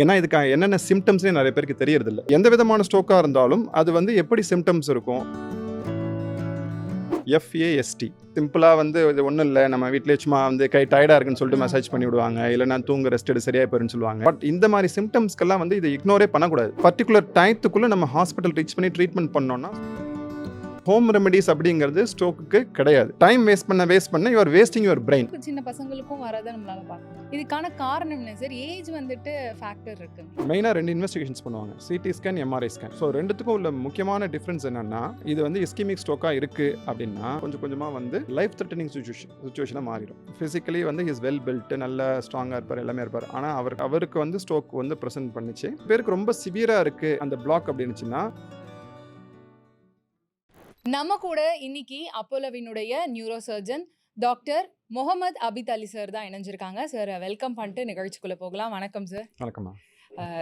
ஏன்னா இதுக்கு என்னென்ன சிம்டம்ஸ்னே நிறைய பேருக்கு தெரியறதில்ல. எந்த விதமான ஸ்ட்ரோக்காக இருந்தாலும் அது வந்து எப்படி சிம்டம்ஸ் இருக்கும்? எஃப்ஏஎஸ்டி சிம்பிளாக வந்து இது ஒன்றும் இல்லை. நம்ம வீட்டிலே சும்மா வந்து கை டயர்டாக இருக்குன்னு சொல்லிட்டு மெசேஜ் பண்ணி விடுவாங்க. இல்லைனா தூங்க ரெஸ்ட் எடு சரியாக போயிருன்னு சொல்லுவாங்க. பட் இந்த மாதிரி சிம்டம்ஸ்க்கெல்லாம் வந்து இதை இக்னோரே பண்ணக்கூடாது. பர்டிகுலர் டயத்துக்குள்ளே நம்ம ஹாஸ்பிட்டல் ரீச் பண்ணி ட்ரீட்மெண்ட் பண்ணோம்னா ஹோம் ரெமெடிஸ் அப்படிங்கிறது ஸ்ட்ரோக்குக்கு கிடையாது. டைம் வேஸ்ட் பண்ண வேஸ்ட் பண்ண யுவர் வேஸ்டிங் யுவர் பிரெயின் சின்ன பசங்களுக்கும் வரதை நம்மளால பார்க்கலாம் இதுக்கான காரணம் என்ன சார் ஏஜ் வந்துட்டு ஃபேக்டர் இருக்கு. மெயினாக ரெண்டு இன்வெஸ்டிகேஷன்ஸ் பண்ணுவாங்க. CT scan MRI scan so ரெண்டுத்துக்கும் உள்ள முக்கியமான டிஃப்ரென்ஸ் என்னன்னா இது வந்து இஸ்கிமிக் ஸ்ட்ரோக்காக இருக்குது அப்படின்னா கொஞ்சம் கொஞ்சமாக வந்து லைஃப் த்ரெட்டனிங் சுச்சுவேஷன் சுச்சுவேஷனாக மாறிடும். ஃபிசிக்கலி வந்து இஸ் வெல் பில்ட் நல்ல ஸ்ட்ராங்காக இருப்பார் எல்லாமே இருப்பார். ஆனால் அவர் அவருக்கு வந்து ஸ்ட்ரோக் வந்து ப்ரெசென்ட் பண்ணிச்சு. பேருக்கு ரொம்ப சிவியராக இருக்குது அந்த பிளாக் அப்படின்னுச்சுன்னா நம்ம கூட இன்னைக்கு அப்போலோவினுடைய neuro surgeon doctor Mohammed Abid Ali sir தான் இணைஞ்சிருக்காங்க. சார் வெல்கம் பண்ணிட்டு நிகழ்ச்சிக்குள்ள போகலாம். வணக்கம் சார் வணக்கம்மா.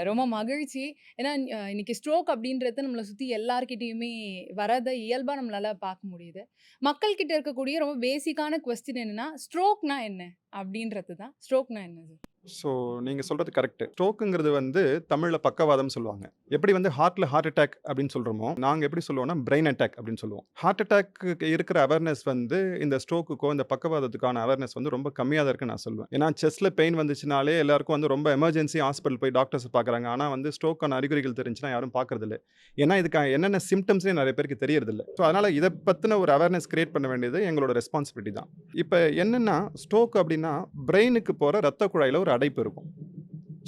ரொம்ப மகிழ்ச்சி. ஏன்னா இன்னைக்கு ஸ்ட்ரோக் அப்படின்றது நம்மளை சுற்றி எல்லார்கிட்டயுமே வரதை இயல்பாக நம்மளால பார்க்க முடியுது. மக்கள்கிட்ட இருக்கக்கூடிய ரொம்ப பேசிக்கான கொஸ்டின் என்னன்னா ஸ்ட்ரோக்னா என்ன? அப்படின்றது தான் ஸ்ட்ரோக்னா என்ன சார் ஸோ நீங்கள் சொல்கிறது கரெக்ட் ஸ்ட்ரோக்குங்கிறது வந்து தமிழில் பக்கவாதம் சொல்லுவாங்க. எப்படி வந்து ஹார்ட்டில் ஹார்ட் அட்டாக் அப்படின்னு சொல்கிறோமோ நாங்கள் எப்படி சொல்லுவோம்னா பிரெயின் அட்டாக் அப்படின்னு சொல்லுவோம். ஹார்ட் அட்டாக்கு இருக்கிற அவேர்னஸ் வந்து இந்த ஸ்ட்ரோக்குக்கோ இந்த பக்கவாதத்துக்கான அவேர்னஸ் வந்து ரொம்ப கம்மியாக தான் இருக்குன்னு நான் சொல்லுவேன் ஏன்னா செஸ்ட்டில் பெயின் வந்துச்சுனாலே எல்லாருக்கும் வந்து ரொம்ப எமர்ஜென்சி ஹாஸ்பிட்டல் போய் டாக்டர்ஸ் பார்க்குறாங்க. ஆனால் வந்து ஸ்ட்ரோக்கான அறிகுறிகள் தெரிஞ்சுன்னா யாரும் பார்க்குறதில்ல ஏன்னா இதுக்கு என்னென்ன சிம்டம்ஸ்னே நிறைய பேருக்கு தெரியறதில்ல ஸோ அதனால் இதை பற்றின ஒரு அவேர்னஸ் கிரியேட் பண்ண வேண்டியது எங்களோட ரெஸ்பான்சிபிலிட்டி தான். இப்போ என்னென்னா ஸ்ட்ரோக் அப்படின்னா பிரெயினுக்கு போகிற ரத்த குழாயில் ஒரு அடைப்பு இருக்கும்.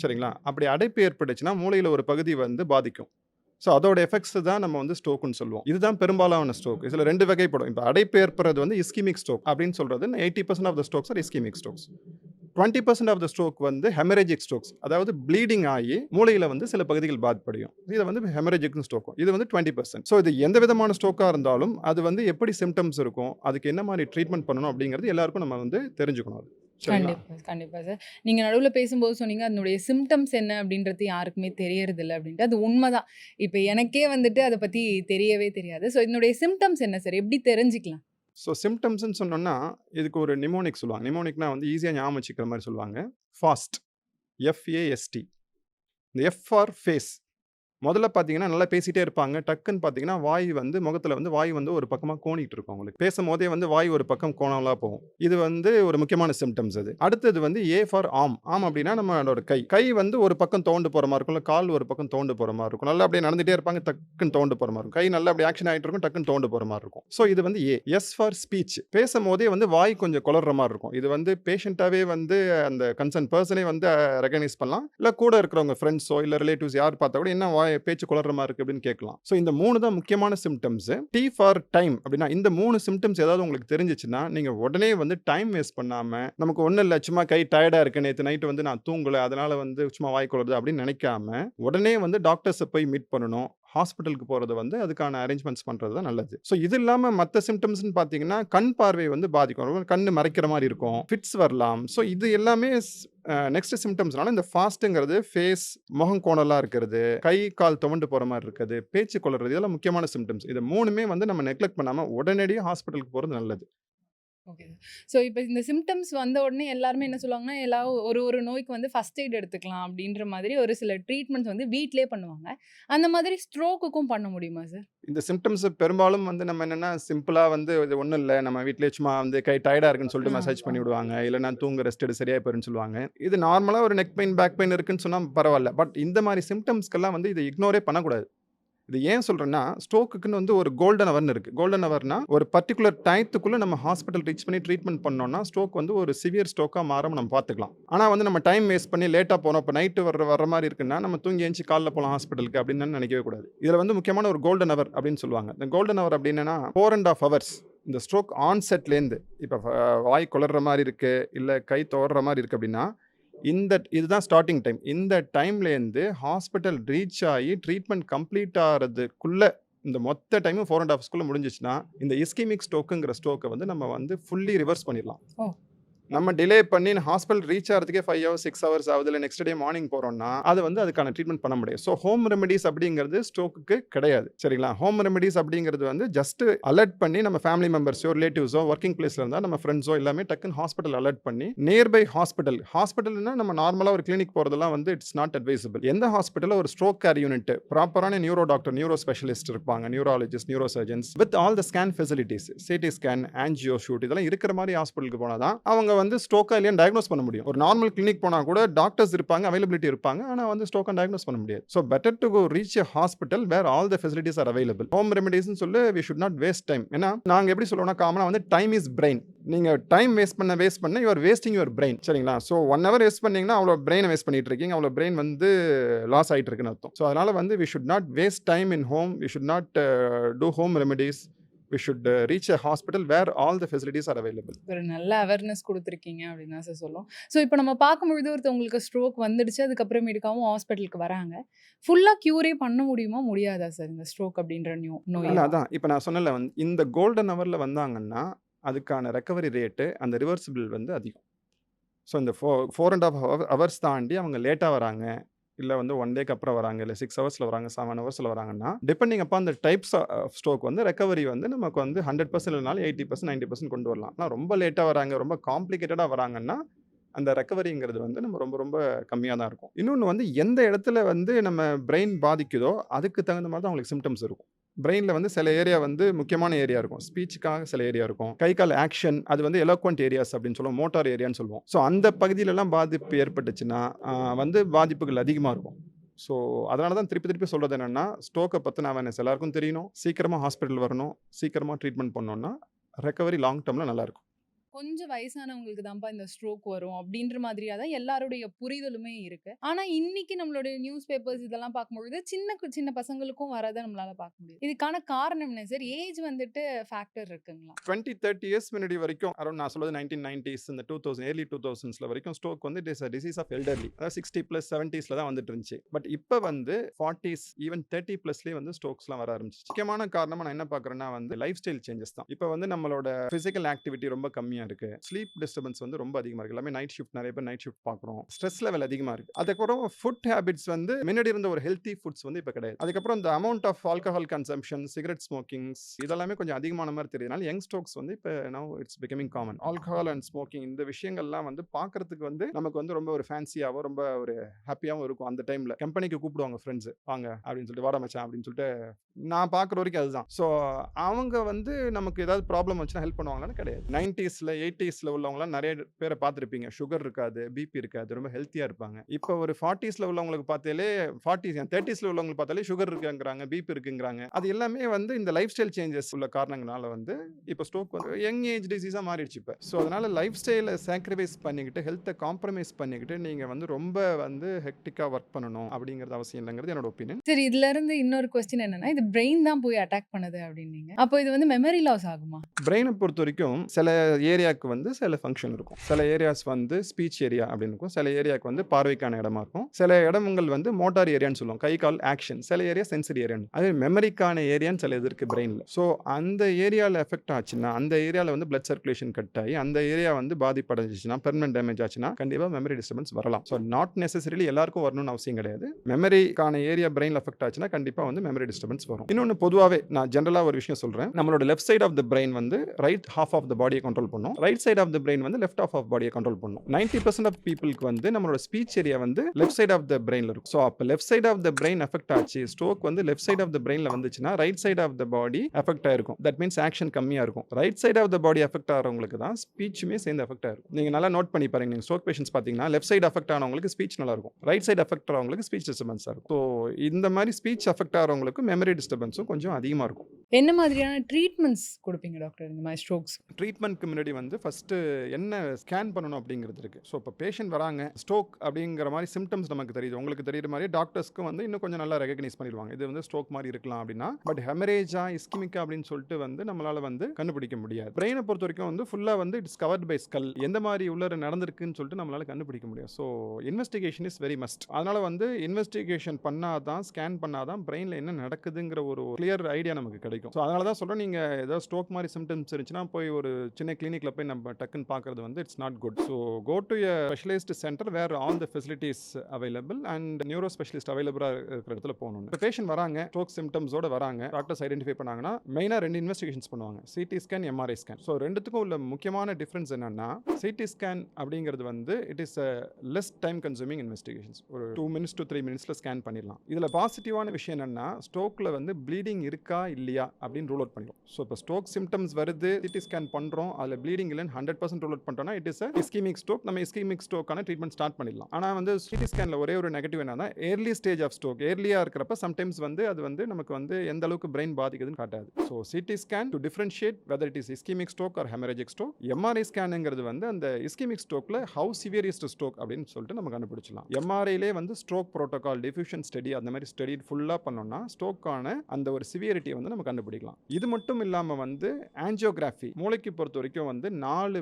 சரிங்களா? அப்படி அடைப்பு ஏற்பட்டுச்சுன்னா மூளையில் ஒரு பகுதி வந்து பாதிக்கும். ஸோ அதோட எஃபெக்ட்ஸ் தான் நம்ம வந்து ஸ்ட்ரோக்குன்னு சொல்லுவோம். இதுதான் பெரும்பாலான ஸ்ட்ரோக் இதில் ரெண்டு வகைப்படும். இப்போ அடைப்பு ஏற்படுறது வந்து இஸ்கிமிக் ஸ்ட்ரோக் அப்படின்னு சொல்கிறது eighty percent of the strokes are ischaemic strokes twenty percent of the stroke வந்து ஹெமரேஜிக் ஸ்ட்ரோக்ஸ் அதாவது ப்ளீடிங் ஆகி மூளையில் வந்து சில பகுதிகள் பாதிப்படையும் இதை வந்து ஹெமரேஜிக் ஸ்ட்ரோக்கும் இது வந்து டுவெண்ட்டி பர்சன்ட் ஸோ இது எந்த விதமான ஸ்ட்ரோக்காக இருந்தாலும் அது வந்து எப்படி சிம்டம்ஸ் இருக்கும் அதுக்கு என்ன மாதிரி ட்ரீட்மெண்ட் பண்ணணும் அப்படிங்கிறது எல்லாருக்கும் நம்ம வந்து தெரிஞ்சுக்கணும் அது. கண்டிப்பாக கண்டிப்பாக சார். நீங்கள் நடுவில் பேசும்போது சொன்னீங்க அதனுடைய சிம்டம்ஸ் என்ன அப்படின்றது யாருக்குமே தெரியறது இல்லை அப்படின்ட்டு. அது உண்மைதான். இப்போ எனக்கே வந்துட்டு அதை பற்றி தெரியவே தெரியாது. ஸோ இதனுடைய சிம்டம்ஸ் என்ன சார்? எப்படி தெரிஞ்சுக்கலாம்? ஸோ சிம்டம்ஸ்னு சொன்னோன்னா இதுக்கு ஒரு நிமோனிக் சொல்லுவாங்க. நிமோனிக்னா வந்து ஈஸியாக ஞாபகம் வச்சுக்கிற மாதிரி சொல்லுவாங்க. FAST F A S T இந்த எஃப் ஃபார் ஃபேஸ் முதல்ல பார்த்தீங்கன்னா நல்லா பேசிகிட்டே இருப்பாங்க. டக்குன்னு பார்த்தீங்கன்னா வாய் வந்து முகத்தில் வந்து வாய் வந்து ஒரு பக்கமாக கோணிகிட்டு இருக்கும் உங்களுக்கு பேசும்போதே வந்து வாய் ஒரு பக்கம் கோணலாக போகும். இது வந்து ஒரு முக்கியமான சிம்டம்ஸ் அது. அடுத்தது வந்து ஏ ஃபார் ஆம் ஆம் அப்படின்னா நம்மளோட கை. கை வந்து ஒரு பக்கம் தோண்டு போகிற மாதிரி இருக்கும் இல்லை கால் ஒரு பக்கம் தோண்டு போகிற மாதிரி இருக்கும். நல்லா அப்படியே நடந்துகிட்டே இருப்பாங்க டக்குன்னு தோண்டு போகிற மாதிரி இருக்கும். கை நல்லா அப்படி ஆக்ஷன் ஆகிட்டு இருக்கும் டக்குன்னு தோண்டு போகிற மாதிரி இருக்கும். ஸோ இது வந்து ஏ எஸ் ஃபார் ஸ்பீச் பேசும்போதே வந்து வாய் கொஞ்சம் குளர்ற மாதிரி இருக்கும். இது வந்து பேஷண்ட்டாகவே வந்து அந்த கன்சர்ன் பர்சனே வந்து ரெகனைஸ் பண்ணலாம். இல்லை கூட இருக்கிறவங்க ஃப்ரெண்ட்ஸோ இல்லை ரிலேட்டிவ்ஸ் யார் பார்த்தா கூட என்ன வாய் பேச்சு குளர்ற மாதிரி இருக்கு அப்படின்னு கேட்கலாம். ஸோ இந்த மூணு தான் முக்கியமான சிம்டம்ஸ் டி ஃபார் டைம் அப்படின்னா இந்த மூணு சிம்டம்ஸ் ஏதாவது உங்களுக்கு தெரிஞ்சிச்சுன்னா நீங்கள் உடனே வந்து டைம் வேஸ்ட் பண்ணாமல் நமக்கு ஒன்றும் இல்லை சும்மா கை டயர்டாக இருக்கு நேற்று நைட்டு வந்து நான் தூங்கலை அதனால வந்து சும்மா வாய் குளருது அப்படின்னு நினைக்காம உடனே வந்து டாக்டர்ஸை போய் மீட் பண்ணணும். ஹாஸ்பிட்டலுக்கு போகிறது வந்து அதுக்கான அரேஞ்ச்மெண்ட்ஸ் பண்ணுறது தான் நல்லது. ஸோ இது இல்லாமல் மற்ற சிம்டம்ஸ்னு பார்த்தீங்கன்னா கண் பார்வை வந்து பாதிக்கும். கண் மறைக்கிற மாதிரி இருக்கும். ஃபிட்ஸ் வரலாம். ஸோ இது எல்லாமே நெக்ஸ்ட் சிம்டம்ஸ்னால இந்த ஃபாஸ்ட்டுங்கிறது ஃபேஸ் முகம் கோணலாக இருக்கிறது கை கால் துவண்டு போகிற மாதிரி இருக்குது பேச்சு கொள்றது இதெல்லாம் முக்கியமான சிம்டம்ஸ். இது மூணுமே வந்து நம்ம நெக்லெக்ட் பண்ணாமல் உடனடியாக ஹாஸ்பிட்டலுக்கு போகிறது நல்லது. ஓகே ஸோ இப்போ இந்த சிம்டம்ஸ் வந்த உடனே எல்லாருமே என்ன சொல்லுவாங்கன்னா எல்லா ஒரு ஒரு நோய்க்கு வந்து ஃபர்ஸ்ட் எய்ட் எடுத்துக்கலாம் அப்படின்ற மாதிரி ஒரு சில ட்ரீட்மெண்ட்ஸ் வந்து வீட்டிலே பண்ணுவாங்க. அந்த மாதிரி ஸ்ட்ரோக்குக்கும் பண்ண முடியுமா சார் இந்த சிம்டம்ஸ் பெரும்பாலும் வந்து நம்ம என்னென்னா சிம்பிளாக வந்து இது ஒன்றும் இல்லை. நம்ம வீட்டிலே சும்மா வந்து கை டயர்டாக இருக்குன்னு சொல்லிட்டு மெசேஜ் பண்ணி. விடுவாங்க. இல்லை நான் தூங்க ரெஸ்ட் எடு சரியாக போயிருன்னு சொல்லுவாங்க. இது நார்மலாக ஒரு நெக் பெயின் பேக் பெயின் இருக்குன்னு சொன்னால் பரவாயில்ல. பட் இந்த மாதிரி சிம்டம்ஸ்க்கெல்லாம் வந்து இதை இக்னோரே பண்ணக்கூடாது. இது ஏன் சொல்கிறேன்னா ஸ்ட்ரோக்குக்குன்னு வந்து ஒரு கோல்டன் அவர்னு இருக்குது கோல்டன் அவர்னா ஒரு பர்டிகுலர் டயத்துக்குள்ளே நம்ம ஹாஸ்பிட்டல் ரீச் பண்ணி ட்ரீட்மெண்ட் பண்ணோம்னா ஸ்ட்ரோக் வந்து ஒரு சிவியர் ஸ்ட்ரோக்காக மாறாம நம்ம பார்த்துக்கலாம். ஆனால் வந்து நம்ம டைம் வேஸ்ட் பண்ணி லேட்டாக போனோம். இப்போ நைட்டு வர வர மாதிரி இருக்குன்னா நம்ம தூங்கி எழுந்து காலைல போகலாம் ஹாஸ்பிட்டலுக்கு அப்படின்னு நினைக்கவே கூடாது. இதில் வந்து முக்கியமான ஒரு கோல்டன் அவர் அப்படின்னு சொல்லுவாங்க. இந்த கோல்டன் அவர் அப்படின்னா ஃபோர் அண்ட் ஆஃப் ஹவர்ஸ் இந்த ஸ்ட்ரோக் ஆன்செட்லேருந்து இப்போ வாய் குளர்ற மாதிரி இருக்குது இல்லை கை தோடுற மாதிரி இருக்குது அப்படின்னா இந்த இதுதான் ஸ்டார்டிங் டைம் இந்த டைம்லேருந்து ஹாஸ்பிட்டல் ரீச் ஆகி ட்ரீட்மெண்ட் கம்ப்ளீட் ஆகிறதுக்குள்ளே இந்த மொத்த டைமும் ஃபோர் அண்ட் ஹாஃப்ஸ்குள்ளே முடிஞ்சிச்சுன்னா இந்த இஸ்கிமிக் ஸ்டோக்குங்கிற ஸ்டோக்கை வந்து நம்ம வந்து ஃபுல்லி ரிவர்ஸ் பண்ணிடலாம். நம்ம டிலே பண்ணி ஹாஸ்பிட்டல் ரீச் ஆகிறதுக்கே ஃபைவ் ஹவர்ஸ் சிக்ஸ் ஹவர்ஸ் ஆகுது. இல்லை நெக்ஸ்ட் டே மார்னிங் போகிறோம்னா அது வந்து அதுக்கான ட்ரீட்மெண்ட் பண்ண முடியும் ஸோ ஹோம் ரெமெடிஸ் அப்படிங்கிறது ஸ்ட்ரோக்கு கிடையாது. சரிங்களா? ஹோம் ரெமெடிஸ் அப்படிங்கிறது வந்து ஜஸ்ட் அலர்ட் பண்ணி நம்ம ஃபேமிலி மெம்பர்ஸோ ரிலேட்டிவ்ஸோ ஒர்க்கிங் பிளேஸில் இருந்தால் நம்ம ஃப்ரெண்ட்ஸோ எல்லாமே டக்குன்னு ஹாஸ்பிட்டல் அலர்ட் பண்ணி நியர்பை ஹாஸ்பிட்டல் ஹாஸ்பிட்டல்னா நம்ம நார்மலாக ஒரு கிளினிக் போகிறதெல்லாம் வந்து இட்ஸ் நாட் அட்வைசபிள் எந்த ஹாஸ்பிட்டலில் ஒரு ஸ்ட்ரோக் கேர் யூனிட் ப்ராப்பரான நியூரோ டாக்டர் நியூரோ ஸ்பெஷலிஸ்ட் இருப்பாங்க neurologist neuro surgeons with all the scan facilities CT scan angio suite இதெல்லாம் இருக்கிற மாதிரி ஹாஸ்பிட்டலுக்கு போனால் தான் அவங்க வந்து ஸ்டோக்கா இல்லையா டயக்னோஸ் பண்ண முடியும். ஒரு நார்மல் கிளினிக் போனால் கூட டாக்டர்ஸ் இருப்பாங்க அவைலபிலிட்டி இருப்பாங்க. ஆனால் வந்து ஸ்டோக்கா டயக்னோஸ் பண்ண முடியாது. So better to go reach a hospital where all the facilities are available home ரெமெடிஸ்னு சொல்லி we should not waste time ஏன்னா நாங்கள் எப்படி சொல்லுவோம்னா காமனாக வந்து டைம் இஸ் பிரெயின் நீங்கள் டைம் வேஸ்ட் பண்ண வேஸ்ட் பண்ண யூஆர் வேஸ்டிங் யுவர் பிரெயின் சரிங்களா? ஸோ ஒன் ஹவர் வேஸ்ட் பண்ணீங்கன்னா அவ்வளோ பிரெயினை வேஸ்ட் பண்ணிட்டு இருக்கீங்க. அவ்வளோ பிரெயின் வந்து லாஸ் ஆகிட்டு இருக்குன்னு அர்த்தம். ஸோ அதனால் வந்து we should not waste time in home we should not do home remedies we should reach a hospital where all the facilities are available ஒரு நல்ல அவேர்னஸ் கொடுத்துருக்கீங்க அப்படின்னு தான் சார் சொல்லும். ஸோ இப்போ நம்ம பார்க்கும்பொழுது ஒருத்தவங்களுக்கு ஸ்ட்ரோக் வந்துடுச்சு அதுக்கப்புறமேட்டுக்காவும் ஹாஸ்பிட்டலுக்கு வராங்க. ஃபுல்லாக க்யூரே பண்ண முடியுமா? முடியாதா சார் இந்த ஸ்ட்ரோக் அப்படின்ற நியூ நோய்? இல்லை அதான். இப்போ நான் சொன்னல வந்து இந்த கோல்டன் ஹவரில் வந்தாங்கன்னா அதுக்கான ரெக்கவரி ரேட்டு அந்த ரிவர்சிபிள் வந்து அதிகம். ஸோ இந்த ஃபோ ஃபோர் அண்ட் ஆஃப் ஹவர்ஸ் தாண்டி அவங்க லேட்டாக வராங்க. இல்லை வந்து ஒன் டேக்கு அப்புறம் வராங்க இல்லை சிக்ஸ் ஹவர்ஸில் வராங்க செவன் ஹவர்ஸில் வராங்கன்னா டிபெண்டிங் அப்போ அந்த டைப்ஸ் ஆஃப் ஸ்ட்ரோக் வந்து ரெக்கவரி வந்து நமக்கு வந்து ஹண்ட்ரட் பர்சன்ட் இல்லைனாலும் எயிட்டி பர்சன்ட் நைன்ட்டி பர்சன்ட் கொண்டு வரலாம். ஆனால் ரொம்ப லேட்டாக வராங்க ரொம்ப காம்ப்ளிகேட்டடாக வராங்கன்னா அந்த ரெக்கவரிங்கிறது வந்து நம்ம ரொம்ப ரொம்ப கம்மியாக தான் இருக்கும். இன்னொன்று வந்து எந்த இடத்துல வந்து நம்ம பிரெயின் பாதிக்குதோ அதுக்கு தகுந்த மாதிரி தான் அவங்களுக்கு சிம்டம்ஸ் இருக்கும். பிரெயினில் வந்து சில ஏரியா வந்து முக்கியமான ஏரியா இருக்கும். ஸ்பீச்சுக்காக சில ஏரியா இருக்கும். கை கால் ஆக்ஷன் அது வந்து எலோக்வெண்ட் ஏரியாஸ் அப்படின்னு சொல்லுவோம். மோட்டார் ஏரியான்னு சொல்லுவோம். ஸோ அந்த பகுதியிலலாம் பாதிப்பு ஏற்பட்டுச்சுன்னா வந்து பாதிப்புகள் அதிகமாக இருக்கும். ஸோ அதனால தான் திருப்பி திருப்பி சொல்கிறது என்னென்னா ஸ்டோக்கை பற்றின அவேர்னஸ் எல்லாருக்கும் தெரியணும். சீக்கிரமாக ஹாஸ்பிட்டல் வரணும். சீக்கிரமாக ட்ரீட்மெண்ட் பண்ணோன்னா ரெக்கவரி லாங் டேர்மில் நல்லாயிருக்கும் கொஞ்சம் வயசானவங்களுக்கு தான்ப்பா இந்த ஸ்ட்ரோக் வரும் அப்படின்ற மாதிரியா தான் எல்லாருடைய புரிதலுமே இருக்கு. ஆனா இன்னைக்கு நம்மளுடைய நியூஸ் பேப்பர்ஸ் இதெல்லாம் பார்க்கும்பொழுது சின்ன கு- சின்ன பசங்களுக்கும் வரதை நம்மளால பார்க்க முடியும் இதுக்கான காரணம் என்ன சார் ஏஜ் வந்துட்டு ஃபேக்டர் இருக்குங்களா? டுவெண்ட்டி தேர்ட்டி இயர்ஸ் முன்னாடி வரைக்கும் அரௌண்ட் நான் சொல்வது நைன்டீன் நைன்டிஸ் இந்த டூ தௌசண்ட் ஏர்லி டூ தௌசண்ட்ஸில் வரைக்கும் ஸ்ட்ரோக் வந்து it is disease of elderly அதாவது சிக்ஸ்டி ப்ளஸ் செவன்ட்டீஸில் தான் வந்துட்டு இருந்துச்சு. பட் இப்போ வந்து ஃபார்ட்டிஸ் ஈவன் தேர்ட்டி ப்ளஸ்லேயே வந்து ஸ்ட்ரோக்ஸ்லாம் வர ஆரம்பிச்சு முக்கியமான காரணமாக நான் என்ன பார்க்குறேன்னா வந்து லைஃப் ஸ்டைல் சேஞ்சஸ் தான். இப்போ வந்து நம்மளோட ஃபிசிக்கல் ஆக்டிவிட்டி ரொம்ப கம்மியாக இருக்கு. ஸ்லீப் டிஸ்டர்பன்ஸ் வந்து ரொம்ப அதிகமாக இருக்கு. எல்லாமே நைட் ஷிஃப்ட் நிறைய பேர் நைட் ஷிஃப்ட் பார்க்குறோம். ஸ்ட்ரெஸ் லெவல் அதிகமாக இருக்கு. அதுக்கப்புறம் ஃபுட் ஹேபிட்ஸ் வந்து முன்னாடி இருந்த ஒரு ஹெல்த்தி ஃபுட்ஸ் வந்து இப்போ கிடையாது. அதுக்கப்புறம் இந்த amount of alcohol consumption cigarette smokings இதெல்லாமே கொஞ்சம் அதிகமான மாதிரி தெரியுதுனால யங் ஸ்டோக்ஸ் வந்து இப்போ now it's becoming common alcohol and smoking இந்த விஷயங்கள்லாம் வந்து பார்க்கறதுக்கு வந்து நமக்கு வந்து ரொம்ப ஒரு ஃபேன்சியாவோ ரொம்ப ஒரு ஹாப்பியாகவும் இருக்கும். அந்த டைமில் கம்பெனிக்கு கூப்பிடுவாங்க ஃப்ரெண்ட்ஸ் வாங்க அப்படின்னு சொல்லிட்டு வாட மச்சான் அப்படின்னு சொல்லிட்டு நான் பார்க்குற வரைக்கும் அதுதான். ஸோ அவங்க வந்து நமக்கு ஏதாவது ப்ராப்ளம் வச்சுன்னா ஹெல்ப் பண்ணுவாங்களான்னு கிடையாது. நைன்டிஸில் எயிட்டிஸில் உள்ளவங்களாம் நிறைய பேரை பார்த்துருப்பீங்க. சுகர் இருக்காது பிபி இருக்காது ரொம்ப ஹெல்த்தியாக இருப்பாங்க. இப்போ ஒரு ஃபார்ட்டிஸில் உள்ளவங்களுக்கு பார்த்தாலே ஃபார்ட்டிஸ் தேர்ட்டிஸில் உள்ளவங்களுக்கு பார்த்தாலே சுகர் இருக்குங்கிறாங்க பிபி இருக்குங்கிறாங்க. அது எல்லாமே வந்து இந்த லைஃப் ஸ்டைல் சேஞ்சஸ் உள்ள காரணங்களால வந்து இப்போ ஸ்ட்ரோக் வந்து யங் ஏஜ் டிசீஸாக மாறிடுச்சு இப்போ. ஸோ அதனால லைஃப் ஸ்டைலை சாக்ரிஃபைஸ் பண்ணிக்கிட்டு ஹெல்த்தை காம்ப்ரமைஸ் பண்ணிக்கிட்டு நீங்கள் வந்து ரொம்ப வந்து ஹெக்டிக்காக ஒர்க் பண்ணணும் அப்படிங்கிறது அவசியம் இல்லைங்கிறது என்னோட ஒப்பீனியன். சரி இதுல இருந்து இன்னொரு கொஸ்டின் என்னன்னா இது பிரெயின் தான் போய் அட்டாக் பண்ணுது அப்படின்னீங்க. அப்போ இது வந்து மெமரி லாஸ் ஆகுமா? பிரெயினை பொறுத்த வரைக்கும் சில ஏரியாவுக்கு வந்து சில ஃபங்க்ஷன் இருக்கும். சில ஏரியாஸ் வந்து ஸ்பீச் ஏரியா அப்படின்னு இருக்கும். சில ஏரியாவுக்கு வந்து பார்வைக்கான இடமா இருக்கும். சில இடங்கள் வந்து மோட்டார் ஏரியான்னு சொல்லுவோம் கை கால் ஆக்ஷன் சில ஏரியா சென்சரி ஏரியான்னு அது மெமரிக்கான ஏரியான்னு சில இது இருக்குது பிரெயினில் ஸோ அந்த ஏரியாவில் எஃபெக்ட் ஆச்சுன்னா அந்த ஏரியாவில் வந்து பிளட் சர்க்குலேஷன் கட் ஆகி அந்த ஏரியா வந்து பாதிப்படைஞ்சிச்சுன்னா பெர்மனன்ட் டேமேஜ் ஆச்சுன்னா கண்டிப்பாக மெமரி டிஸ்டர்பன்ஸ் வரலாம். ஸோ நாட் நெசசரிலி எல்லாருக்கும் வரணும்னு அவசியம் கிடையாது. மெமரிக்கான ஏரியா பிரெயினில் எஃபெக்ட் ஆச்சுன்னா கண்டிப்பாக வந்து மெமரி டிஸ்டர்பன்ஸ் வரும். இன்னொன்று பொதுவாகவே நான் ஜென்ரலாக ஒரு விஷயம் சொல்கிறேன் நம்மளோட left side of the brain வந்து ரைட் ஹாஃப் ஆஃப் த பாடியை கண்ட்ரோல் பண்ணும். Right side of the brain வந்து லெஃப்ட் ஆஃப் ஆஃப் பாடியை கண்ட்ரோல் பண்ணும் நைன்டி பர்சன்ட் ஆஃப் பீப்புளுக்கு வந்து நம்மளோட ஸ்பீச் ஏரியா வந்து லெஃப்ட் சைட் ஆஃப் த பிரெயினில் இருக்கும். ஸோ அப்போ left side of the brain effect ஆச்சு. ஸ்ட்ரோக் வந்து லெஃப்ட் சைட் ஆஃப் த பிரெயினில் வந்துச்சுன்னா right side of the body effect ஆயிருக்கும். தட் மீன்ஸ் ஆக்ஷன் கம்மியாக இருக்கும். Right side of the body effect ஆகிறவங்களுக்கு தான் ஸ்பீச்சுமே சேர்ந்து எஃபெக்ட் ஆயிருக்கும். நீங்கள் நல்லா நோட் பண்ணி பாருங்க. நீங்கள் ஸ்ட்ரோக் பேஷன்ஸ் பார்த்தீங்கன்னா லெஃப்ட் சைடு எஃபெக்ட் ஆனவங்களுக்கு ஸ்பீச் நல்லா இருக்கும். ரைட் சைடு எஃபெக்ட் ஆகிறவங்களுக்கு ஸ்பீச் டிஸ்டர்பன்ஸாக இருக்கும். ஸோ இந்த மாதிரி ஸ்பீச் எஃபெக்ட் ஆகிறவங்களுக்கு மெமரி டிஸ்டர்பன்ஸும் கொஞ்சம் அதிகமாக இருக்கும். என்ன மாதிரியான ட்ரீட்மெண்ட்ஸ் கொடுப்பீங்க டாக்டர் இந்த மாதிரி ஸ்ட்ரோக்ஸ் ட்ரீட்மெண்ட்க்கு முன்னாடி வந்து ஃபஸ்ட்டு என்ன ஸ்கேன் பண்ணணும் அப்படிங்கிறது இருக்குது ஸோ இப்போ பேஷண்ட் வராங்க ஸ்ட்ரோக் அப்படிங்கிற மாதிரி சிம்டம்ஸ் நமக்கு தெரியுது. உங்களுக்கு தெரியுற மாதிரி டாக்டர்ஸ்க்கும் வந்து இன்னும் கொஞ்சம் நல்லா ரெகக்னைஸ் பண்ணிடுவாங்க. இது வந்து ஸ்ட்ரோக் மாதிரி இருக்கலாம் அப்படின்னா பட் ஹெமரேஜா இஸ்கிமிக்கா அப்படின்னு சொல்லிட்டு வந்து நம்மளால் வந்து கண்டுபிடிக்க முடியாது. பிரெயினை பொறுத்த வரைக்கும் வந்து ஃபுல்லாக வந்து இட்ஸ் கவர்ட் பை ஸ்கல் எந்த மாதிரி உள்ள நடந்திருக்குன்னு சொல்லிட்டு நம்மளால் கண்டுபிடிக்க முடியும். So investigation is very must அதனால் வந்து இன்வெஸ்டிகேஷன் பண்ணாதான் ஸ்கேன் பண்ணாதான் பிரெயினில் என்ன நடக்குதுங்கிற ஒரு கிளியர் ஐடியா நமக்கு கிடைக்கும். ஸோ அதனால தான் சொல்கிறேன் நீங்கள் ஏதாவது ஸ்ட்ரோக் மாதிரி சிம்டம்ஸ் இருந்துச்சுன்னா போய் ஒரு சின்ன கிளினிக்கில் கிளினிக்ல போய் நம்ம டக்குன்னு பார்க்கறது வந்து it's not good so go to a specialist centre where all the facilities available and neuro specialist அவைலபிளாக இருக்கிற இடத்துல போகணும். இப்போ பேஷண்ட் வராங்க ஸ்ட்ரோக் சிம்டம்ஸோட வராங்க டாக்டர்ஸ் ஐடென்டிஃபை பண்ணாங்கன்னா மெயினாக ரெண்டு இன்வெஸ்டிகேஷன்ஸ் பண்ணுவாங்க. CT scan MRI scan so ரெண்டுத்துக்கும் உள்ள முக்கியமான டிஃப்ரென்ஸ் என்னன்னா சிடி ஸ்கேன் அப்படிங்கிறது வந்து it is a less time consuming investigations ஒரு டூ மினிட்ஸ் டு த்ரீ மினிட்ஸில் ஸ்கேன் பண்ணிடலாம். இதில் பாசிட்டிவான விஷயம் என்னன்னா ஸ்ட்ரோக்கில் வந்து ப்ளீடிங் இருக்கா இல்லையா அப்படின்னு ரூல் அவுட் பண்ணிடும். ஸோ இப்போ ஸ்ட்ரோக் சிம்டம்ஸ் வருது சிடி ஸ்கேன் பண்ணுறோம் அதில் ப்ளீடிங் இல்லைன்னு ஹண்ட்ரட் பர்சன்ட் ரூல் அவுட் பண்ணிட்டோம்னா இட் இஸ் இஸ்கிமிக் ஸ்டோக் நம்ம இஸ்கிமிக் ஸ்டோக்கான ட்ரீட்மெண்ட் ஸ்டார்ட் பண்ணிடலாம். ஆனால் வந்து சிடி ஸ்கேனில் ஒரே ஒரு நெகட்டிவ் என்னன்னா ஏர்லி ஸ்டேஜ் ஆஃப் ஸ்டோக் ஏர்லியாக இருக்கிறப்ப சம்டைம்ஸ் வந்து அது வந்து நமக்கு வந்து எந்த அளவுக்கு பிரெயின் பாதிக்குதுன்னு காட்டாது. So CT scan to differentiate whether it is ischaemic stroke or haemorrhagic stroke MRI ஸ்கேனுங்கிறது வந்து அந்த இஸ்கிமிக் ஸ்டோக்கில் ஹவு சிவியரிஸ்ட் ஸ்டோக் அப்படின்னு சொல்லிட்டு நம்ம கண்டுபிடிச்சலாம் எம்ஆர்ஐலே வந்து ஸ்ட்ரோக் ப்ரோட்டோகால் டிஃப்யூஷன் ஸ்டடி அந்த மாதிரி ஸ்டடி ஃபுல்லாக பண்ணோம்னா ஸ்டோக்கான அந்த ஒரு சிவியரிட்டியை வந்து நம்ம கண்டுபிடிக்கலாம். இது மட்டும் இல்லாமல் வந்து ஆன்ஜியோகிராஃபி மூளைக்கு பொறுத்த வரைக்கும் வந்து நாலு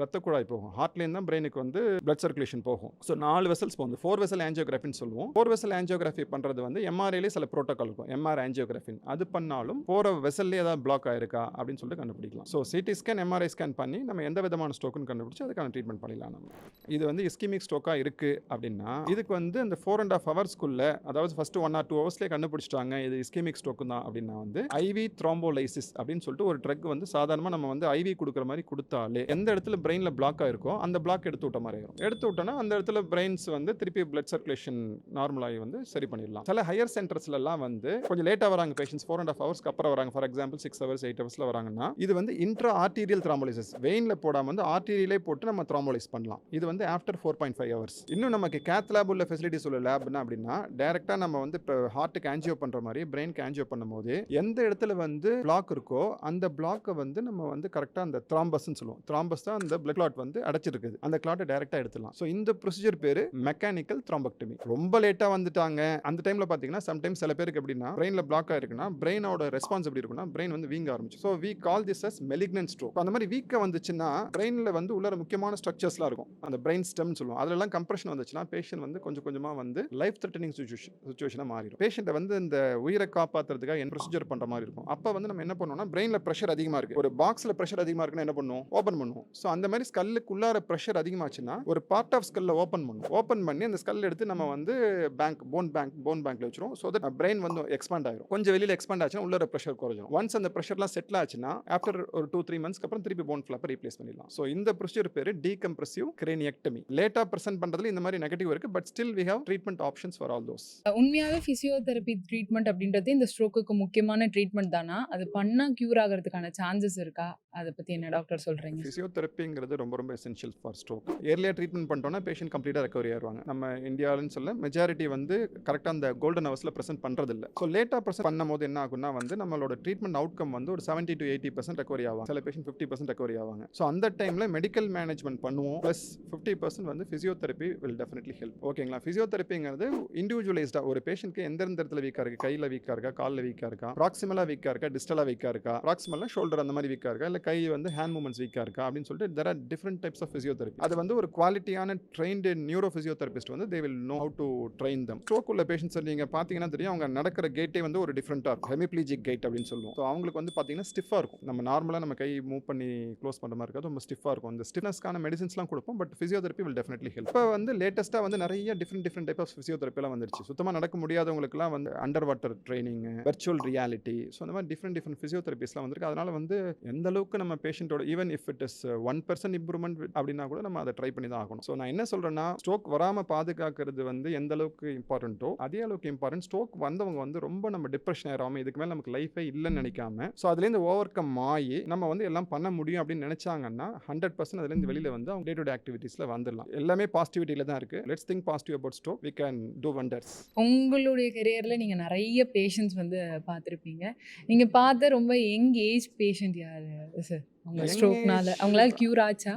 ரத்த குழாய் போகும். ஹார்ட்லேருந்து தான் பிரெயினுக்கு வந்து பிளட் சர்க்குலேஷன் போகும். ஸோ நாலு வெசல்ஸ் போகும். ஃபோர் வெசல் ஆஞ்சியோகிராஃபின்னு சொல்லுவோம். ஃபோர் வெசல் ஆஞ்சியோகிராஃபி பண்ணுறது வந்து எம்ஆர்ஏலே சில ப்ரோட்டோக்கால் இருக்கும். எம்ஆர் ஆஞ்சியோகிராஃபின் அது பண்ணாலும் போகிற வெசல்லே ஏதாவது பிளாக் ஆயிருக்கா அப்படின்னு சொல்லிட்டு கண்டுபிடிக்கலாம். So CT scan MRI scan பண்ணி நம்ம எந்த விதமான ஸ்டோக்குன்னு கண்டுபிடிச்சி அதுக்கான ட்ரீட்மெண்ட் பண்ணிடலாம் நம்ம. இது வந்து இஸ்கிமிக் ஸ்டோக்காக இருக்குது அப்படின்னா இதுக்கு வந்து இந்த ஃபோர் அண்ட் ஆஃப் ஹவர்ஸ்க்குள்ளே அதாவது ஃபஸ்ட்டு ஒன் ஆர் டூ ஹவர்ஸ்லேயே கண்டுபிடிச்சிட்டாங்க இது இஸ்கிமிக் ஸ்டோக்கு தான் அப்படின்னா வந்து ஐவி த்ரோம்போலைசிஸ் அப்படின்னு சொல்லிட்டு ஒரு ட்ரக் வந்து சாதாரணமாக நம்ம வந்து ஐவி கொடுக்குற மாதிரி கொடுத்து கொடுத்தாலே எந்த இடத்துல பிரெயினில் பிளாக் ஆகிருக்கோ அந்த பிளாக் எடுத்து விட்ட மாதிரி ஆயிரும். எடுத்து விட்டோன்னா அந்த இடத்துல பிரெயின்ஸ் வந்து திருப்பி பிளட் சர்க்குலேஷன் நார்மலாகி வந்து சரி பண்ணிடலாம். சில ஹையர் சென்டர்ஸ்லாம் வந்து கொஞ்சம் லேட்டாக வராங்க பேஷன்ஸ் ஃபோர் அண்ட் ஆஃப் ஹவர்ஸ்க்கு அப்புறம் வராங்க. For example six hours eight ஹவர்ஸில் வராங்கன்னா இது வந்து இன்ட்ரா ஆர்டீரியல் த்ராமோலிசஸ் வெயினில் போடாமல் வந்து ஆர்டீரியலே போட்டு நம்ம த்ராமோலிஸ் பண்ணலாம். இது வந்து after four point five hours இன்னும் நமக்கு கேத் லேப் உள்ள ஃபெசிலிட்டிஸ் உள்ள லேப்னா அப்படின்னா டேரெக்டாக நம்ம வந்து இப்போ ஹார்ட்டுக்கு ஆன்ஜியோ பண்ணுற மாதிரி பிரெயின்க்கு ஆன்ஜியோ பண்ணும்போது எந்த இடத்துல வந்து பிளாக் இருக்கோ அந்த பிளாக்கை வந்து நம்ம வந்து கரெக்டாக அந்த த்ராம்பஸ்ன்னு சொல்லுவோம். த்ராம்பஸ் தான் அந்த பிளட் கிளாட் வந்து அடைச்சிருக்குது. அந்த கிளாட்டை டேரெக்டாக எடுத்துடலாம். ஸோ இந்த ப்ரொசீஜர் பேர் மெக்கானிக்கல் த்ராம்பக்டமி ரொம்ப லேட்டாக வந்துட்டாங்க. அந்த டைமில் பார்த்தீங்கன்னா சம்டைம்ஸ் சில பேருக்கு எப்படின்னா பிரெயினில் பிளாக் ஆயிருக்குன்னா பிரெயினோட ரெஸ்பான்ஸ் எப்படி இருக்குன்னா பிரெயின் வந்து வீங்க ஆரம்பிச்சு so we call this as malignant stroke அந்த மாதிரி வீக்க வந்துச்சுன்னா பிரெயினில் வந்து உள்ள முக்கியமான ஸ்ட்ரக்சர்ஸ்லாம் இருக்கும். அந்த பிரெயின் ஸ்டெம்னு சொல்லுவோம். அதெல்லாம் கம்ப்ரெஷன் வந்துச்சுன்னா பேஷண்ட் வந்து கொஞ்சம் கொஞ்சமாக வந்து லைஃப் த்ரெட்டனிங் சுச்சுவேஷன் சுச்சுவேஷனாக மாறிடும். பேஷண்ட்டை வந்து இந்த உயிரை காப்பாற்றுறதுக்காக என்ன ப்ரொசீஜர் பண்ணுற மாதிரி இருக்கும். அப்போ வந்து நம்ம என்ன பண்ணுவோம்னா பிரெயினில் ப்ரெஷர் அதிகமாக இருக்குது ஒரு பாக்ஸில் ப்ரெஷர் அதிகமாக இருக்குன்னா என்ன பண்ணுவோம்? ஓப்பன் பண்ணுவோம். ஸோ அந்த மாதிரி ஸ்கல்லுக்குள்ளார ப்ரெஷர் அதிகமாச்சுன்னா ஒரு பார்ட் ஆஃப் ஸ்கல்ல ஓப்பன் பண்ணுவோம். ஓப்பன் பண்ணி அந்த ஸ்கல் எடுத்து நம்ம வந்து பேங்க் போன் பேங்க் போன் பேங்க்ல வச்சிரும் ஸோ தட் பிரெயின் வந்து எக்ஸ்பாண்ட் ஆயிரும். கொஞ்சம் வெளியில் எக்ஸ்பாண்ட் ஆச்சுன்னா உள்ள ப்ரெஷர் குறைஞ்சிரும். ஒன்ஸ் அந்த ப்ரெஷர்லாம் செட்டில் ஆச்சுன்னா ஆஃப்டர் ஒரு டூ த்ரீ மந்த்ஸ்க்கு அப்புறம் திருப்பி போன் ஃபிளாப்பை ரீப்ளேஸ் பண்ணிடலாம். ஸோ இந்த ப்ரொசீஜர் பேர் டீகம்ப்ரெசிவ் கிரேனியக்டமி லேட்டாக ப்ரெசென்ட் பண்ணுறதுல இந்த மாதிரி நெகட்டிவ் இருக்குது but still we have treatment options for all those உண்மையாகவே ஃபிசியோதெரபி ட்ரீட்மெண்ட் அப்படின்றது இந்த ஸ்ட்ரோக்குக்கு முக்கியமான ட்ரீட்மெண்ட் தானா? அது பண்ணா க்யூர் ஆகிறதுக்கான சான்சஸ் இருக்கா? அதை பற்றி என்ன டாக்டர் சொல்கிறீங்க ஃபிசியோதெரப்பிங்கிறது ரொம்ப ரொம்ப எசென்ஷியல் ஃபார் ஸ்ட்ரோக் ஏர்லியாக ட்ரீட்மெண்ட் பண்ணிட்டோம்னா பேஷண்ட் கம்ப்ளீட்டாக ரெக்கவரி ஆயிடுவாங்க நம்ம இந்தியாவில்னு சொல்ல மெஜாரிட்டி வந்து கரெக்டாக அந்த கோல்டன் ஹவர்ஸில் ப்ரெசென்ட் பண்ணுறதில்ல ஸோ லேட்டாக ப்ரெசென்ட் பண்ணும்போது என்ன ஆகும்னா வந்து நம்மளோட ட்ரீட்மெண்ட் அவுட்கம் வந்து ஒரு seventy to eighty percent recovery ஆவாங்க. சில பேஷண்ட் ஃபிஃப்டி பர்சன்ட் ரெக்கவரி ஆவாங்க. ஸோ அந்த டைமில் மெடிக்கல் மேனேஜ்மெண்ட் பண்ணுவோம். ப்ளஸ் ஃபிஃப்டி பர்சன்ட் வந்து ஃபிசியோதெரப்பி வில் டெஃபினெட்லி ஹெல்ப் ஓகேங்களா ஃபிசியோதெரப்பிங்கிறது இண்டிவிஜுவலைஸ்டாக ஒரு பேஷண்ட்க்கு எந்தெந்த இடத்துல வீக்காக இருக்குது கையில் வீக்காக இருக்கா? காலில் வீக்காக இருக்கா? ப்ராக்சிமலாக வீக்காக இருக்கா? டிஸ்டலாக வீக்காக இருக்கா? ப்ராக்சிமலாக ஷோல்டர் அந்த மாதிரி வீக்காக இருக்கா? இல்லை கை வந்து ஹேண்ட் மூமெண்ட்ஸ் வீக்காக இருக்கா அப்படின்னு சொல்லிட்டு there are different types of physiotherapy அது வந்து ஒரு குவாலிட்டியான ட்ரெயின்டு நியூரோ ஃபிசியோதெரபிஸ்ட் வந்து they will know how to train them stroke உள்ள பேஷண்ட்ஸ் நீங்கள் பார்த்தீங்கன்னா தெரியும் அவங்க நடக்கிற கேட்டே வந்து ஒரு டிஃப்ரெண்ட்டாக இருக்கும். ஹெமிப்ளீஜிக் கேட் அப்படின்னு சொல்லுவோம். ஸோ அவங்களுக்கு வந்து பார்த்தீங்கன்னா ஸ்டிஃபாக இருக்கும். நம்ம நார்மலாக நம்ம கை மூவ் பண்ணி க்ளோஸ் பண்ணுற மாதிரி இருக்காது ரொம்ப ஸ்டிஃபாக இருக்கும். இந்த ஸ்டிஃப்னஸ்க்கான மெடிசன்ஸ்லாம் கொடுப்போம் but physiotherapy will definitely help இப்போ வந்து லேட்டஸ்ட்டாக வந்து நிறைய டிஃப்ரெண்ட் டிஃப்ரெண்ட் டைப் ஆஃப் ஃபிசியோதெரப்பிலாம் வந்துருச்சு. சுத்தமாக நடக்க முடியாதவங்களுக்குலாம் வந்து under water training virtual reality so அந்த மாதிரி டிஃப்ரெண்ட் டிஃப்ரெண்ட் ஃபிசியோதெரபிஸ்லாம் வந்திருக்கு. அதனால் வந்து எந்த அளவுக்கு நம்ம பேஷண்ட்டோட even if it is one percent improvement அப்படின்னா கூட நம்ம அதை ட்ரை பண்ணி தான் ஆகணும். ஸோ நான் என்ன சொல்கிறேன்னா ஸ்ட்ரோக் வராமல் பாதுகாக்கிறது வந்து எந்த அளவுக்கு இம்பார்ட்டண்ட்டோ அதே அளவுக்கு இம்பார்ட்டன்ட் ஸ்ட்ரோக் வந்தவங்க வந்து ரொம்ப நம்ம டிப்ரெஷன் ஆகாமல் இதுக்கு மேலே நமக்கு லைஃபே இல்லைன்னு நினைக்காம ஸோ அதுலேருந்து ஓவர் கம் ஆகி நம்ம வந்து எல்லாம் பண்ண முடியும் அப்படின்னு நினைச்சாங்கன்னா ஹண்ட்ரட் பர்சன்ட் அதுலேருந்து வெளியில் வந்து அவங்க டே டு டே ஆக்டிவிட்டீஸில் வந்துடலாம் எல்லாமே பாசிட்டிவிட்டியில் தான் இருக்குது let's think positive about stroke we can do wonders உங்களுடைய கெரியரில் நீங்கள் நிறைய பேஷண்ட்ஸ் வந்து பார்த்துருப்பீங்க. நீங்கள் பார்த்த ரொம்ப யங் ஏஜ் பேஷண்ட் யார் சார் ஸ்ட்ரோக்னால அவங்களால கியூர் ஆச்சா?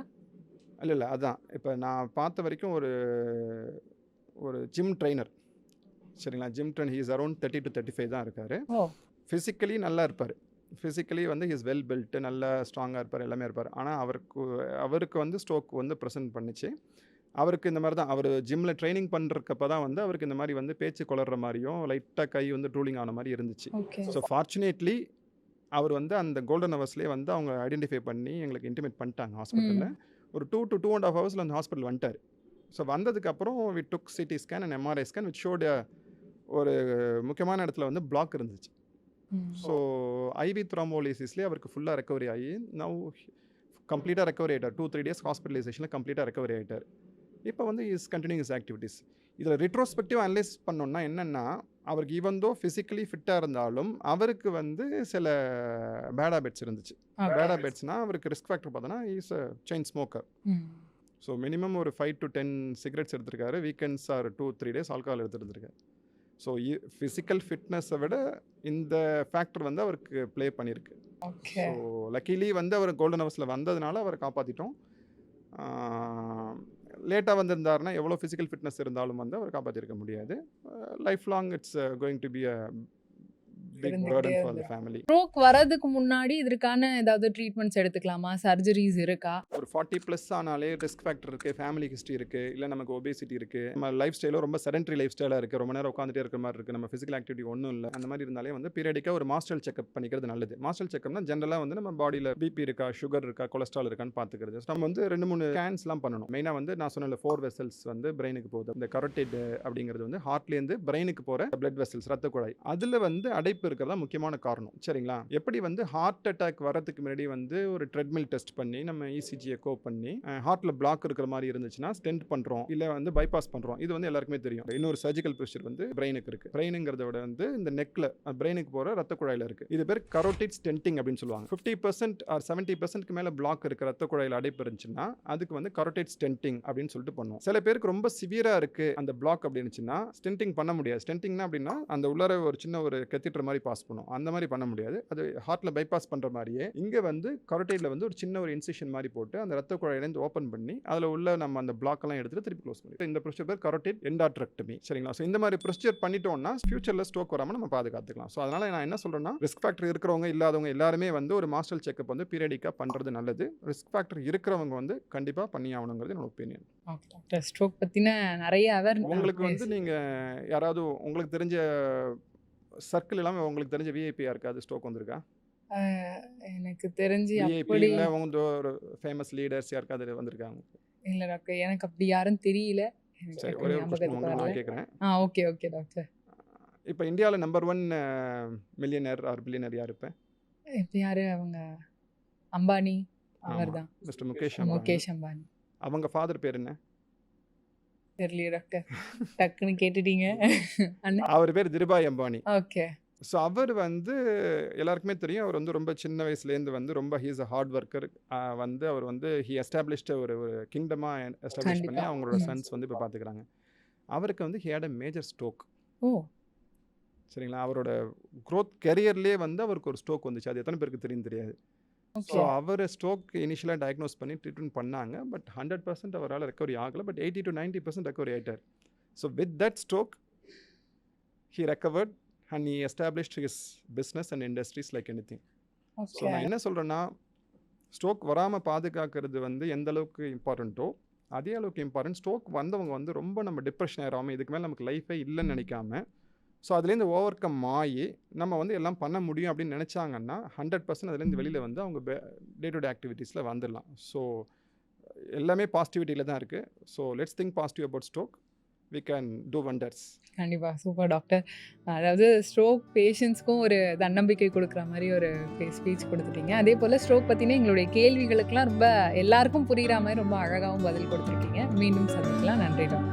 இல்லை இல்லை அதான். இப்போ நான் பார்த்த வரைக்கும் ஒரு ஒரு ஜிம் ட்ரைனர் சரிங்களா? Gym train he's around thirty to thirty five தான் இருக்கார். ஃபிசிக்கலி நல்லா இருப்பார். ஃபிசிக்கலி வந்து இஸ் வெல் பில்ட்டு நல்லா ஸ்ட்ராங்காக இருப்பார் எல்லாமே இருப்பார். ஆனால் அவருக்கு அவருக்கு வந்து ஸ்ட்ரோக் வந்து ப்ரெசென்ட் பண்ணிச்சு. அவருக்கு இந்த மாதிரி தான். அவர் ஜிம்மில் ட்ரைனிங் பண்ணுறக்கப்ப தான் வந்து அவருக்கு இந்த மாதிரி வந்து பேச்சு குளற மாதிரியும் லைட்டாக கை வந்து ட்ரூலிங் ஆன மாதிரி இருந்துச்சு. ஸோ ஃபார்ச்சுனேட்லி அவர் வந்து அந்த கோல்டன் ஹவர்ஸ்லேயே வந்து அவங்க ஐடென்டிஃபை பண்ணி எங்களுக்கு இன்டிமேட் பண்ணிட்டாங்க ஹாஸ்பிட்டலில் ஒரு two to two and half ஹவர்ஸில் அந்த ஹாஸ்பிட்டல் வந்துட்டார். ஸோ வந்ததுக்கப்புறம் we took CT scan and MRI scan which showed ஒரு முக்கியமான இடத்துல வந்து பிளாக் இருந்துச்சு. ஸோ ஐவி த்ரோம்போலிசிஸ்லேயே அவருக்கு ஃபுல்லாக ரெக்கவரி ஆகி நவ் கம்ப்ளீட்டாக ரெக்கவரி ஆகிட்டார் டூ த்ரீ டேஸ் ஹாஸ்பிட்டலைசேஷனில் கம்ப்ளீட்டாக ரெக்கவரி ஆகிட்டார் இப்போ வந்து இஸ் கண்டினியூ இஸ் ஆக்டிவிட்டீஸ் இதில் ரிட்ரோஸ்பெக்டிவ் அனலைஸ் பண்ணோம்னா என்னென்னா அவருக்கு ஈவன் தோ ஃபிசிக்கலி ஃபிட்டாக இருந்தாலும் அவருக்கு வந்து சில பேட் ஹேபிட்ஸ் இருந்துச்சு. பேட் ஹேபிட்ஸ்னால் அவருக்கு ரிஸ்க் ஃபேக்டர் பார்த்தோன்னா is a chain smoker so minimum ஒரு ஃபைவ் டு டென் சிகரெட்ஸ் எடுத்திருக்காரு. Weekends or two three days alcohol எடுத்துருந்துருக்காரு. So physical ஃபிட்னஸை விட இந்த ஃபேக்டர் வந்து அவருக்கு ப்ளே பண்ணியிருக்கு. ஸோ லக்கிலி வந்து அவர் கோல்டன் ஹவர்ஸில் வந்ததுனால அவரை காப்பாற்றிட்டோம் லேட்டாக வந்திருந்தாருன்னா எவ்வளோ ஃபிசிக்கல் ஃபிட்னஸ் இருந்தாலும் வந்து அவர் காப்பாற்றிருக்க முடியாது. Life long it's going to be a big burden for the. Family stroke வரதுக்கு முன்னாடி இதற்கான ஏதாவது ட்ரீட்மெண்ட்ஸ் எடுத்துக்கலாமா? சர்ஜரிஸ் இருக்கா? ஒரு ஃபார்ட்டி ப்ளஸ் ஆனாலே ரிஸ்க் ஃபேக்டர் இருக்குது ஃபேமிலி ஹிஸ்ட்ரி இருக்குது இல்லை நமக்கு ஒபேசிட்டி இருக்குது நம்ம லைஃப் ஸ்டைலும் ரொம்ப செடன்ட்ரி லைஃப் ஸ்டைலாக இருக்குது ரொம்ப நேரம் உட்காந்துட்டே இருக்கிற மாதிரி இருக்குது நம்ம ஃபிசிக்கல் ஆக்டிவிட்டி ஒன்றும் இல்லை. அந்த மாதிரி இருந்தாலே வந்து பீரியடிக்காக ஒரு மாஸ்டல் செக்அப் பண்ணிக்கிறது நல்லது. மாஸ்டல் செக்அப்னா ஜென்ரலாக வந்து நம்ம பாடியில் பிபி இருக்கா சுகர் இருக்கா கொலஸ்ட்ரால் இருக்கான்னு பார்த்துக்கிறது. நம்ம வந்து ரெண்டு மூணு ஸ்கேன்ஸ்லாம் பண்ணணும். மெயினாக வந்து நான் சொன்ன ஃபோர் வெசல்ஸ் வந்து பிரெயினுக்கு போகுது. இந்த கரோட்டிட் அப்படிங்கிறது வந்து ஹார்ட்லேருந்து பிரெயினுக்கு போகிற பிளட் வெசல்ஸ் ரத்த குழாய். அதில் வந்து அடைப்பு இருக்கிறதா முக்கியமான காரணம். சரிங்களா? எப்படி வந்து ஹார்ட் அட்டாக் வரதுக்கு முன்னாடி வந்து ஒரு ட்ரெட்மில் டெஸ்ட் பண்ணி நம்ம இசிஜியை இசிஜி எக்கோ பண்ணி ஹார்ட்டில் பிளாக் இருக்கிற மாதிரி இருந்துச்சுன்னா ஸ்டென்ட் பண்ணுறோம் இல்லை வந்து பைபாஸ் பண்ணுறோம் இது வந்து எல்லாருக்குமே தெரியும். இன்னொரு சர்ஜிக்கல் ப்ரொசீஜர் வந்து பிரெயினுக்கு இருக்குது பிரெயினுங்கிறத விட வந்து இந்த நெக்கில் பிரெயினுக்கு போகிற ரத்த குழாயில் இருக்குது இது பேர் கரோட்டிட் ஸ்டென்டிங் அப்படின்னு சொல்லுவாங்க. ஃபிஃப்டி பர்சன்ட் ஆர் செவன்ட்டி பர்சன்ட்க்கு மேலே பிளாக் இருக்க ரத்த குழாயில் அடைப்பு இருந்துச்சுன்னா அதுக்கு வந்து கரோட்டிட் ஸ்டென்டிங் அப்படின்னு சொல்லிட்டு பண்ணுவோம். சில பேருக்கு ரொம்ப சிவியராக இருக்குது அந்த பிளாக் அப்படின்னுச்சுன்னா ஸ்டென்டிங் பண்ண முடியாது. ஸ்டென்டிங்னா அப்படின்னா அந்த உள்ளார ஒரு சின்ன ஒரு கத்திட்டுற மாதிரி பாஸ் பண்ணும். அந்த மாதிரி பண்ண முடியாது. அது ஹார்ட்டில் பைபாஸ் பண்ணுற மாதிரியே இங்கே வந்து கரோட்டைடில் வந்து ஒரு சின்ன ஒரு இன்சிஷன் மாதிரி போட்டு அந்த ரத்த குழாயிலேருந்து ஓப்பன் பண்ணி அதில் உள்ள நம்ம அந்த பிளாக் எல்லாம் எடுத்துட்டு திருப்பி க்ளோஸ் பண்ணி இந்த ப்ரொசீஜர் பேர் கரோட்டிட் எண்டாட்ரக்டமி சரிங்களா? ஸோ இந்த மாதிரி ப்ரொசீஜர் பண்ணிட்டோம்னா ஃபியூச்சரில் ஸ்டோக் வராமல் நம்ம பாதுகாத்துக்கலாம். ஸோ அதனால் நான் என்ன சொல்கிறேன்னா ரிஸ்க் ஃபேக்டர் இருக்கிறவங்க இல்லாதவங்க எல்லாருமே வந்து ஒரு மாஸ்டல் செக்அப் வந்து பீரியடிக்காக பண்ணுறது நல்லது. ரிஸ்க் ஃபேக்டர் இருக்கிறவங்க வந்து கண்டிப்பாக பண்ணி ஆகணுங்கிறது என்னோட ஒப்பீனியன் ஸ்ட்ரோக் பத்தின நிறைய அவர் உங்களுக்கு வந்து நீங்கள் யாராவது உங்களுக்கு தெரிஞ்ச சர்க்கிள் இல்லாமல் உங்களுக்கு தெரிஞ்ச விஐபி யாருக்காவது ஸ்டோக் வந்திருக்கா? எனக்கு தெரிஞ்சு அப்படி இல்லை உங்க ஒரு ஃபேமஸ் லீடர்ஸ் யாருக்காவது வந்திருக்காங்க இல்ல டாக்டர் எனக்கு அப்படி யாரும் தெரியல. சரி ஒரே நான். கேட்குறேன் ஆ ஓகே ஓகே டாக்டர். இப்போ இந்தியாவில் number one millionaire or billionaire யார் இப்போ? இப்போ யாரு? அவங்க அம்பானி ஆமா. அவர்தான். மிஸ்டர் முகேஷ் முகேஷ் அம்பானி. அவங்க ஃபாதர் பேர் என்ன? தெரியலையே டாக்டர் டக்குன்னு கேட்டுட்டீங்க. அவர் பேர் திருபாய் அம்பானி. ஓகே ஸோ அவர் வந்து எல்லாருக்குமே தெரியும். அவர் வந்து ரொம்ப சின்ன வயசுலேருந்து வந்து ரொம்ப ஹீஸ் அ ஹார்ட் ஒர்க்கர் வந்து அவர் வந்து ஹி எஸ்டாப்ளிஷ்ட ஒரு ஒரு கிங்டமாக எஸ்டாப்ளிஷ் பண்ணி. அவங்களோட. சன்ஸ் வந்து இப்போ பார்த்துக்கிறாங்க அவருக்கு வந்து he had a major stroke ஓ. சரிங்களா? அவரோட க்ரோத் கெரியர்லேயே வந்து அவருக்கு ஒரு ஸ்ட்ரோக் வந்துச்சு. அது எத்தனை பேருக்கு தெரியும் தெரியாது. ஸோ அவர் ஸ்ட்ரோக் இனிஷியலாக டயக்னோஸ் பண்ணி ட்ரீட்மெண்ட் பண்ணாங்க. பட் ஹண்ட்ரட் பர்சன்ட் அவரால் ரெக்கவரி ஆகலை. But eighty to ninety percent recovery ஆகிட்டார் so with that stroke he recovered and he established his business and industries like anything so நான் என்ன சொல்கிறேன்னா ஸ்ட்ரோக் வராமல் பாதுகாக்கிறது வந்து எந்த அளவுக்கு இம்பார்ட்டண்ட்டோ அதே அளவுக்கு இம்பார்ட்டன்ட் ஸ்ட்ரோக் வந்தவங்க வந்து ரொம்ப நம்ம டிப்ரெஷன் ஆகாமல் இதுக்கு மேலே நமக்கு லைஃபே இல்லைன்னு நினைக்காம ஸோ அதுலேருந்து ஓவர் கம் ஆகி நம்ம வந்து எல்லாம் பண்ண முடியும் அப்படின்னு நினச்சாங்கன்னா ஹண்ட்ரட் பர்சன்ட் அதுலேருந்து வெளியில் வந்து அவங்க டே டு டே ஆக்டிவிட்டீஸில் வந்துடலாம் ஸோ எல்லாமே பாசிட்டிவிட்டியில் தான் இருக்குது so let's think positive about stroke we can do wonders கண்டிப்பா சூப்பர் டாக்டர் அதாவது ஸ்ட்ரோக் பேஷண்ட்ஸ்க்கும் ஒரு தன்னம்பிக்கை கொடுக்குற மாதிரி ஒரு ஸ்பீச் கொடுத்துட்டீங்க. அதே போல் ஸ்ட்ரோக் பற்றின எங்களுடைய கேள்விகளுக்கெல்லாம் ரொம்ப எல்லாருக்கும் புரிகிற மாதிரி ரொம்ப அழகாகவும் பதில் கொடுத்துருக்கீங்க. மீண்டும் சந்திக்கலாம். நன்றி டாக்டர்